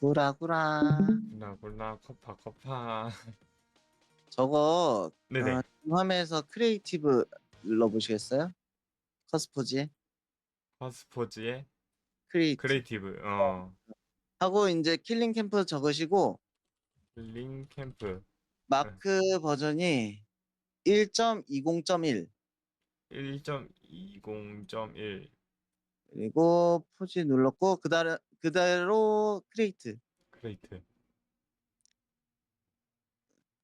구라구라. 몰라 몰라 커파 커파. 저거 네네. 어, 화면에서 크리에이티브 눌러보시겠어요? 커스포지에 파스포즈의 크리에이티브 크리에이티브. 어. 하고 이제 킬링 캠프 적으시고 링 캠프 마크 버전이 1.20.1 1.20.1 그리고 포지 눌렀고 그 다음 그대로 크리에이트 크레이트.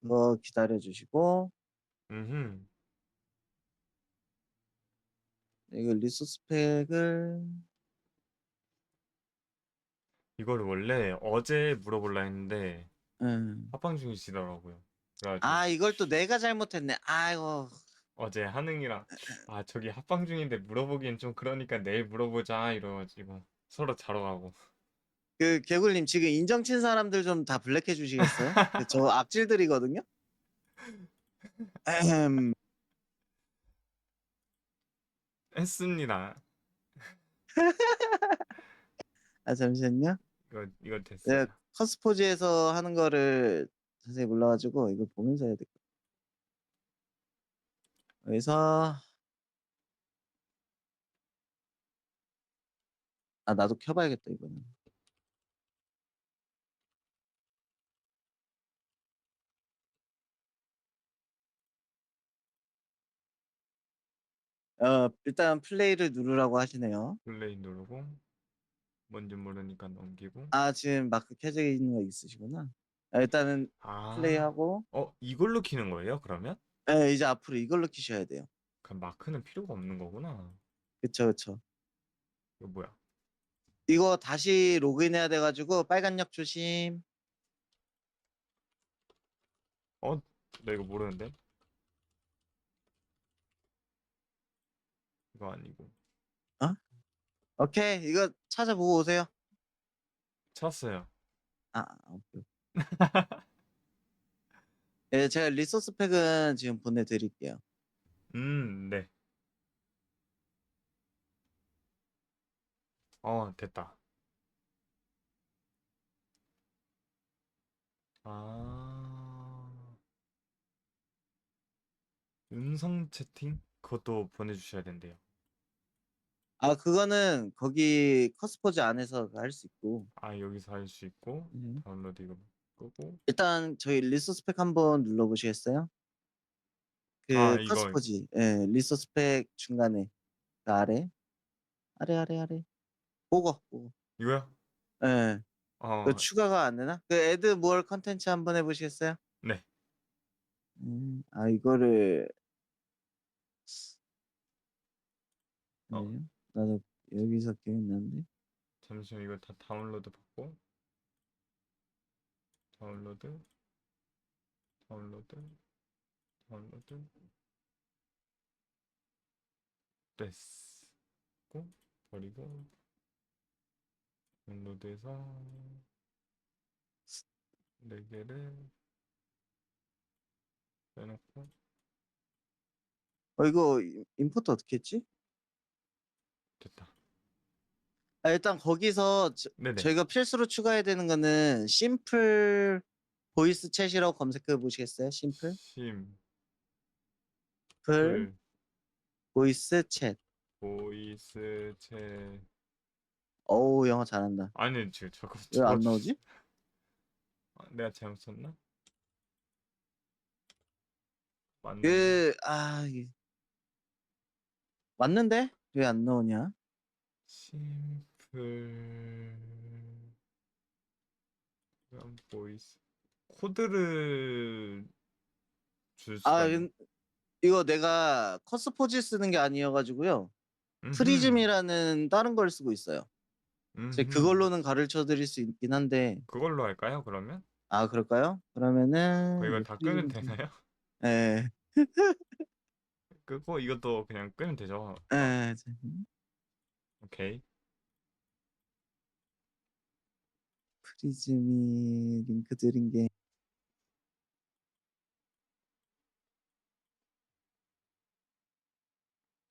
그거 기다려 주시고 음. 이거 리소스 팩을 이걸 원래 어제 물어볼라 했는데 음. 합방 중이시더라고요. 그래가지고 아 이걸 또 내가 잘못했네 아이고 어제 한응이랑 아 저기 합방 중인데 물어보기엔 좀 그러니까 내일 물어보자 이래가지고 서로 자러 가고 그 개굴님 지금 인정 친 사람들 좀 다 블랙해 주시겠어요? 그저 악질들이거든요. 에헴. 했습니다. 아 잠시만요. 이거 이거 됐어요. 네, 커스포지에서 하는 거를 자세히 몰라가지고 이거 보면서 해야 될 것 같아요. 여기서 아 나도 켜봐야겠다 이거는. 어 일단 플레이를 누르라고 하시네요. 플레이 누르고 뭔지 모르니까 넘기고 아 지금 마크 켜져 있는 거 있으시구나. 아, 일단은 아 플레이하고 어 이걸로 키는 거예요 그러면? 네, 이제 앞으로 이걸로 키셔야 돼요. 그럼 마크는 필요가 없는 거구나. 그쵸 그쵸. 이거 뭐야? 이거 다시 로그인해야 돼가지고 빨간 약 조심. 나 이거 모르는데. 이거 아니고 오케이 이거 찾아보고 오세요. 찾았어요. 아 오케이. 예, 제가 리소스 팩은 지금 보내드릴게요. 음, 네. 어, 됐다. 아, 음성 채팅? 그것도 보내주셔야 된대요. 아 그거는 거기 커스포즈 안에서 할수 있고 아, 여기서 할 수 있고, 네. 다운로드 이거 끄고, 일단 저희 리소스 팩 한번 눌러보시겠어요? 그 아, 이거. 커스포지, 예, 리소스 팩 중간에 그 아래, 아래 아래 아래, 보고 보고, 이거요? 예, 어, 그 추가가 안 되나? 그 애드 무얼 컨텐츠 한번 해보시겠어요? 네. 음, 아 이거를 어. 네, 나도 여기서 기억나는데. 잠시만 이거 다 다운로드 받고, 다운로드, 다운로드, 다운로드, 됐고, 버리고, 다운로드해서, 네 개를 빼놓고, 어 이거 임- 임포트 어떻게 했지? 됐다. 아, 일단 거기서 저, 네네. 저희가 필수로 추가해야 되는 거는 심플 보이스 챗이라고 검색해 보시겠어요? 심플 심, 풀 풀, 보이스 챗. 보이스, 채, 어우 영어 잘한다. 아니, 지금 저거 왜안 저거 나오지? 아, 내가 잘못 썼나? 맞나? 그아 이게 맞는데 왜 안 나오냐? 심플 그냥 보이스 코드를 줄 수가 아 있나? 근- 이거 내가 커스포지 쓰는 게 아니어가지고요. 음흠. 프리즘이라는 다른 걸 쓰고 있어요. 음흠. 그걸로는 가르쳐 드릴 수 있긴 한데 그걸로 할까요 그러면? 아 그럴까요? 그러면은 그 이걸 이다 끄면 되나요? 예. 끄고 이것도 그냥 끄면 되죠. 예. 오케이. 프리즘이 링크 드린 게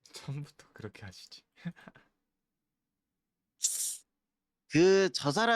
처음부터 그렇게 하시지. 그 저 사람